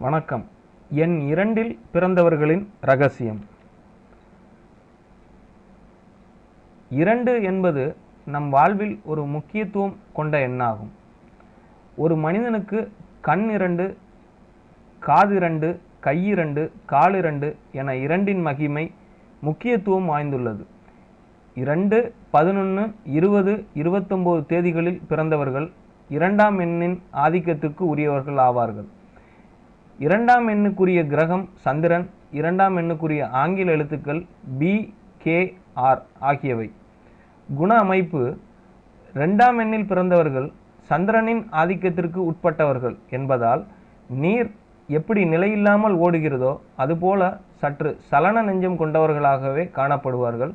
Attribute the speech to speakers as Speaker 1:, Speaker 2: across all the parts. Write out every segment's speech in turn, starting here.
Speaker 1: வணக்கம். எண் இரண்டில் பிறந்தவர்களின் ரகசியம். இரண்டு என்பது நம் வாழ்வில் ஒரு முக்கியத்துவம் கொண்ட எண்ணாகும். ஒரு மனிதனுக்கு கண் இரண்டு காதிரண்டு கையிரண்டு காலிரண்டு என இரண்டின் மகிமை முக்கியத்துவம் வாய்ந்துள்ளது. இரண்டு பதினொன்று இருபது இருபத்தொம்போது தேதிகளில் பிறந்தவர்கள் இரண்டாம் எண்ணின் ஆதிக்கத்திற்கு உரியவர்கள் ஆவார்கள். இரண்டாம் எண்ணுக்குரிய கிரகம் சந்திரன் இரண்டாம் எண்ணுக்குரிய ஆங்கில எழுத்துக்கள் பி கே ஆர் ஆகியவை. குண அமைப்பு ரெண்டாம் எண்ணில் பிறந்தவர்கள் சந்திரனின் ஆதிக்கத்திற்கு உட்பட்டவர்கள் என்பதால் நீர் எப்படி நிலையில்லாமல் ஓடுகிறதோ அதுபோல சற்று சலன நெஞ்சம் கொண்டவர்களாகவே காணப்படுவார்கள்.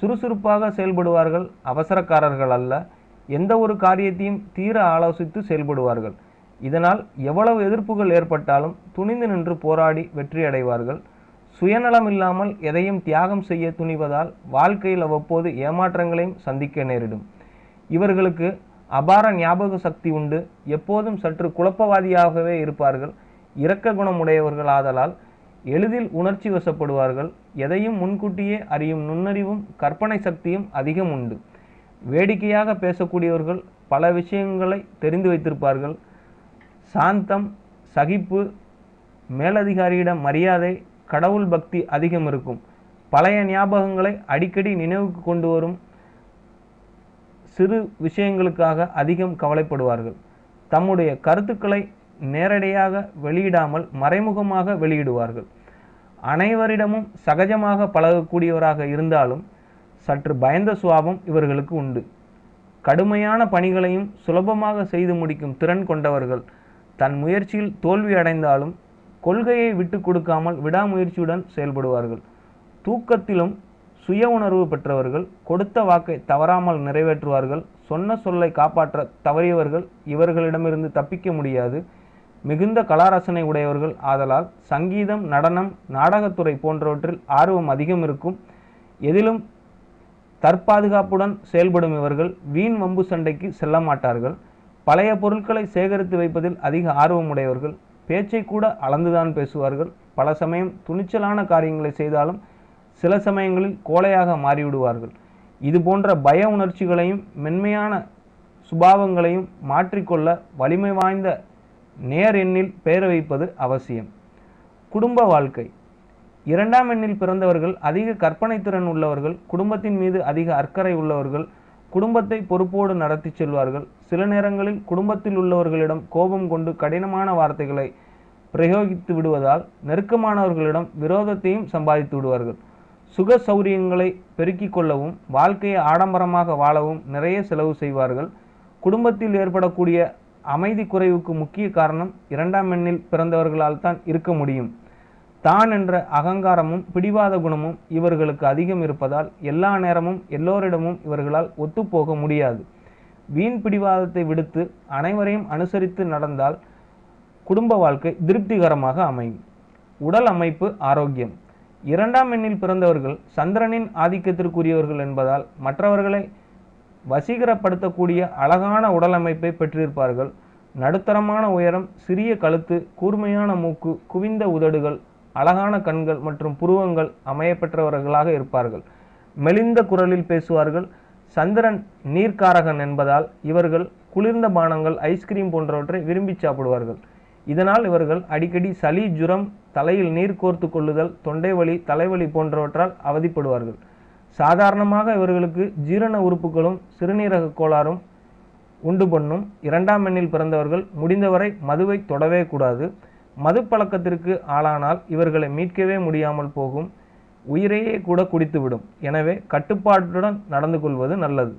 Speaker 1: சுறுசுறுப்பாக செயல்படுவார்கள் அவசரக்காரர்கள் அல்ல எந்த ஒரு காரியத்தையும் தீர ஆலோசித்து செயல்படுவார்கள். இதனால் எவ்வளவு எதிர்ப்புகள் ஏற்பட்டாலும் துணிந்து நின்று போராடி வெற்றி அடைவார்கள். சுயநலம் இல்லாமல் எதையும் தியாகம் செய்ய துணிவதால் வாழ்க்கையில் அவ்வப்போது ஏமாற்றங்களையும் சந்திக்க நேரிடும். இவர்களுக்கு அபார ஞாபக சக்தி உண்டு. எப்போதும் சற்று குழப்பவாதியாகவே இருப்பார்கள். இரக்க குணமுடையவர்கள் ஆதலால் எளிதில் உணர்ச்சி வசப்படுவார்கள். எதையும் முன்கூட்டியே அறியும் நுண்ணறிவும் கற்பனை சக்தியும் அதிகம் உண்டு. வேடிக்கையாக பேசக்கூடியவர்கள் பல விஷயங்களை தெரிந்து வைத்திருப்பார்கள். சாந்தம் சகிப்பு மேலதிகாரியிடம் மரியாதை கடவுள் பக்தி அதிகம் இருக்கும். பழைய ஞாபகங்களை அடிக்கடி நினைவுக்கு கொண்டு வரும் சிறு விஷயங்களுக்காக அதிகம் கவலைப்படுவார்கள். தம்முடைய கருத்துக்களை நேரடியாக வெளியிடாமல் மறைமுகமாக வெளியிடுவார்கள். அனைவரிடமும் சகஜமாக பழகக்கூடியவராக இருந்தாலும் சற்று பயந்த சுவாபம் இவர்களுக்கு உண்டு. கடுமையான பணிகளையும் சுலபமாக செய்து முடிக்கும் திறன் கொண்டவர்கள். தன் முயற்சியில் தோல்வி அடைந்தாலும் கொள்கையை விட்டு கொடுக்காமல் விடாமுயற்சியுடன் செயல்படுவார்கள். தூக்கத்திலும் சுய உணர்வு பெற்றவர்கள் கொடுத்த வாக்கை தவறாமல் நிறைவேற்றுவார்கள். சொன்ன சொல்லை காப்பாற்ற தவறியவர்கள் இவர்களிடமிருந்து தப்பிக்க முடியாது. மிகுந்த கலாரசனை உடையவர்கள் ஆதலால் சங்கீதம் நடனம் நாடகத்துறை போன்றவற்றில் ஆர்வம் அதிகம் இருக்கும். எதிலும் தற்பாதுகாப்புடன் செயல்படும் இவர்கள் வீண் வம்பு சண்டைக்கு செல்ல மாட்டார்கள். பழைய பொருட்களை சேகரித்து வைப்பதில் அதிக ஆர்வம் உடையவர்கள் பேச்சை கூட அளந்துதான் பேசுவார்கள். பல சமயம் துணிச்சலான காரியங்களை செய்தாலும் சில சமயங்களில் கோழையாக மாறிவிடுவார்கள். இது போன்ற பய உணர்ச்சிகளையும் மென்மையான சுபாவங்களையும் மாற்றிக்கொள்ள வலிமை வாய்ந்த நேர் எண்ணில் பெயர் வைப்பது அவசியம். குடும்ப வாழ்க்கை. இரண்டாம் எண்ணில் பிறந்தவர்கள் அதிக கற்பனை திறன் உள்ளவர்கள் குடும்பத்தின் மீது அதிக அக்கறை உள்ளவர்கள் குடும்பத்தை பொறுப்போடு நடத்தி செல்வார்கள். சில நேரங்களில் குடும்பத்தில் உள்ளவர்களிடம் கோபம் கொண்டு கடினமான வார்த்தைகளை பிரயோகித்து விடுவதால் நெருக்கமானவர்களிடம் விரோதத்தையும் சம்பாதித்து விடுவார்கள். சுக சௌரியங்களை பெருக்கிக் கொள்ளவும் வாழ்க்கையை ஆடம்பரமாக வாழவும் நிறைய செலவு செய்வார்கள். குடும்பத்தில் ஏற்படக்கூடிய அமைதி குறைவுக்கு முக்கிய காரணம் இரண்டாம் எண்ணில் பிறந்தவர்களால் தான் இருக்க முடியும். தான் என்ற அகங்காரமும் பிடிவாத குணமும் இவர்களுக்கு அதிகம் இருப்பதால் எல்லா நேரமும் எல்லோரிடமும் இவர்களால் ஒத்துப்போக முடியாது. வீண் பிடிவாதத்தை விடுத்து அனைவரையும் அனுசரித்து நடந்தால் குடும்ப வாழ்க்கை திருப்திகரமாக அமையும். உடல் அமைப்பு ஆரோக்கியம். இரண்டாம் எண்ணில் பிறந்தவர்கள் சந்திரனின் ஆதிக்கத்திற்குரியவர்கள் என்பதால் மற்றவர்களை வசீகரப்படுத்தக்கூடிய அழகான உடல் அமைப்பை பெற்றிருப்பார்கள். நடுத்தரமான உயரம் சிறிய கழுத்து கூர்மையான மூக்கு குவிந்த உதடுகள் அழகான கண்கள் மற்றும் புருவங்கள் அமையப்பெற்றவர்களாக இருப்பார்கள். மெலிந்த குரலில் பேசுவார்கள். சந்திரன் நீர்க்காரகன் என்பதால் இவர்கள் குளிர்ந்த பானங்கள் ஐஸ்கிரீம் போன்றவற்றை விரும்பி சாப்பிடுவார்கள். இதனால் இவர்கள் அடிக்கடி சளி ஜுரம் தலையில் நீர் கோர்த்து கொள்ளுதல் தொண்டை வலி தலைவலி போன்றவற்றால் அவதிப்படுவார்கள். சாதாரணமாக இவர்களுக்கு ஜீரண உறுப்புகளும் சிறுநீரக கோளாறும் உண்டு பண்ணும். இரண்டாம் எண்ணில் பிறந்தவர்கள் முடிந்தவரை மதுவை தொடவே கூடாது. மது பழக்கத்திற்கு ஆளானால் இவர்களை மீட்கவே முடியாமல் போகும். உயிரையே கூட குடித்துவிடும். எனவே கட்டுப்பாட்டுடன் நடந்து கொள்வது நல்லது.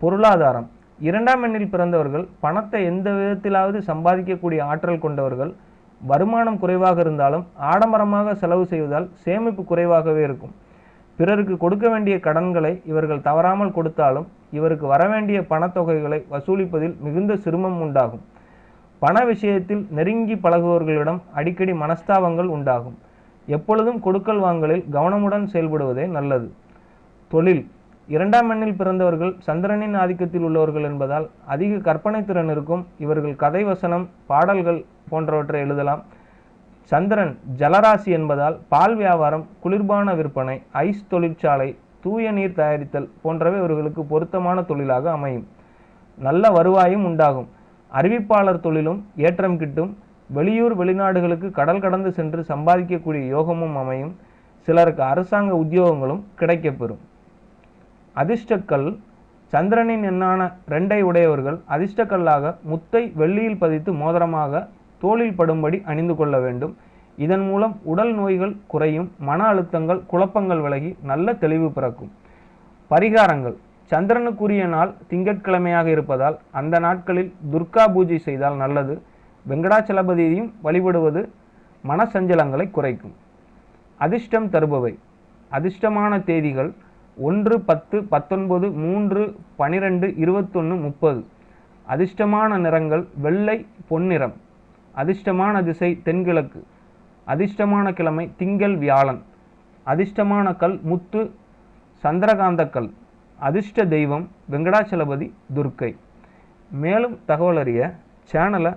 Speaker 1: பொருளாதாரம். இரண்டாம் எண்ணில் பிறந்தவர்கள் பணத்தை எந்த விதத்திலாவது சம்பாதிக்கக்கூடிய ஆற்றல் கொண்டவர்கள். வருமானம் குறைவாக இருந்தாலும் ஆடம்பரமாக செலவு செய்வதால் சேமிப்பு குறைவாகவே இருக்கும். பிறருக்கு கொடுக்க வேண்டிய கடன்களை இவர்கள் தவறாமல் கொடுத்தாலும் இவருக்கு வரவேண்டிய பணத்தொகைகளை வசூலிப்பதில் மிகுந்த சிரமம் உண்டாகும். பண விஷயத்தில் நெருங்கி பழகுபவர்களிடம் அடிக்கடி மனஸ்தாபங்கள் உண்டாகும். எப்பொழுதும் கொடுக்கல் வாங்கலில் கவனமுடன் செயல்படுவதே நல்லது. தொழில். இரண்டாம் எண்ணில் பிறந்தவர்கள் சந்திரனின் ஆதிக்கத்தில் உள்ளவர்கள் என்பதால் அதிக கற்பனை திறன் இருக்கும். இவர்கள் கதை வசனம் பாடல்கள் போன்றவற்றை எழுதலாம். சந்திரன் ஜலராசி என்பதால் பால் வியாபாரம் குளிர்பான விற்பனை ஐஸ் தொழிற்சாலை தூய நீர் தயாரித்தல் போன்றவை இவர்களுக்கு பொருத்தமான தொழிலாக அமையும். நல்ல வருவாயும் உண்டாகும். அறிவிப்பாளர் தொழிலும் ஏற்றம் கிட்டும். வெளியூர் வெளிநாடுகளுக்கு கடல் கடந்து சென்று சம்பாதிக்கக்கூடிய யோகமும் அமையும். சிலருக்கு அரசாங்க உத்தியோகங்களும் கிடைக்கப்பெறும். அதிர்ஷ்டக்கல் சந்திரனின் எண்ணான ரெண்டை உடையவர்கள் அதிர்ஷ்டக்கல்லாக முத்தை வெள்ளியில் பதித்து மோதிரமாக தோளில் படும்படி அணிந்து கொள்ள வேண்டும். இதன் மூலம் உடல் நோய்கள் குறையும் மன அழுத்தங்கள் குழப்பங்கள் விலகி நல்ல தெளிவு பிறக்கும். பரிகாரங்கள் சந்திரனுக்குரிய நாள் திங்கட்கிழமையாக இருப்பதால் அந்த நாட்களில் துர்கா பூஜை செய்தால் நல்லது. வெங்கடாச்சலபதியையும் வழிபடுவது மனசஞ்சலங்களை குறைக்கும். அதிர்ஷ்டம் தருபவை. அதிர்ஷ்டமான தேதிகள் ஒன்று பத்து பத்தொன்பது மூன்று பனிரெண்டு இருபத்தொன்று முப்பது. அதிர்ஷ்டமான நிறங்கள் வெள்ளை பொன்னிறம். அதிர்ஷ்டமான திசை தென்கிழக்கு. அதிர்ஷ்டமான கிழமை திங்கள் வியாழன். அதிர்ஷ்டமான கல் முத்து சந்திரகாந்த கல் அதிர்ஷ்ட தெய்வம் வெங்கடாச்சலபதி துர்க்கை. மேலும் தகவல் அறிய சேனலை